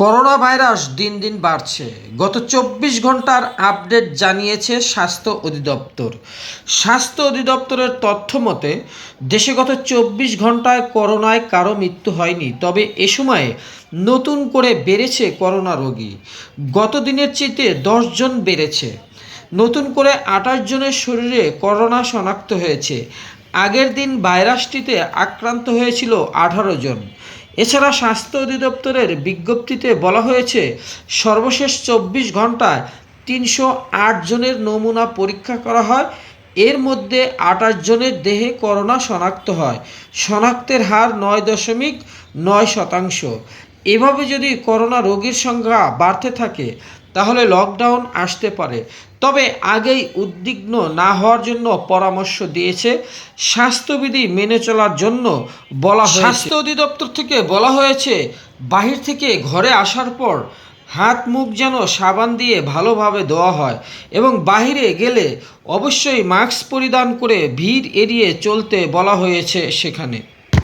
Corona virus দিন দিন বাড়ছে। গত চব্বিশ ঘণ্টার আপডেট জানিয়েছে স্বাস্থ্য অধিদপ্তর। স্বাস্থ্য অধিদপ্তরের তথ্য মতে, দেশে গত চব্বিশ ঘন্টায় করোনায় কারও মৃত্যু হয়নি, তবে এ সময়ে নতুন করে বেড়েছে করোনা রোগী। গত দিনের চেয়ে দশজন বেড়েছে। নতুন করে আঠাশ জনের শরীরে করোনা শনাক্ত হয়েছে। আগের দিন ভাইরাসটিতে আক্রান্ত হয়েছিল আঠারো জন। এছাড়া স্বাস্থ্য অধিদপ্তরের বিজ্ঞপ্তিতে বলা হয়েছে, সর্বশেষ চব্বিশ ঘন্টায় তিনশো আট জনের নমুনা পরীক্ষা করা হয়। এর মধ্যে আটাশ জনের দেহে করোনা শনাক্ত হয়। শনাক্তের হার নয় দশমিক নয় শতাংশ। এভাবে যদি করোনা রোগীর সংখ্যা বাড়তে থাকে তাহলে লকডাউন আসতে পারে। তবে আগেই উদ্বিগ্ন না হওয়ার জন্য পরামর্শ দিয়েছে স্বাস্থ্যবিধি মেনে চলার জন্য বলা স্বাস্থ্য অধিদপ্তর থেকে বলা হয়েছে, বাহির থেকে ঘরে আসার পর হাত মুখ যেন সাবান দিয়ে ভালোভাবে ধোয়া হয় এবং বাইরে গেলে অবশ্যই মাস্ক পরিধান করে ভিড় এড়িয়ে চলতে বলা হয়েছে সেখানে।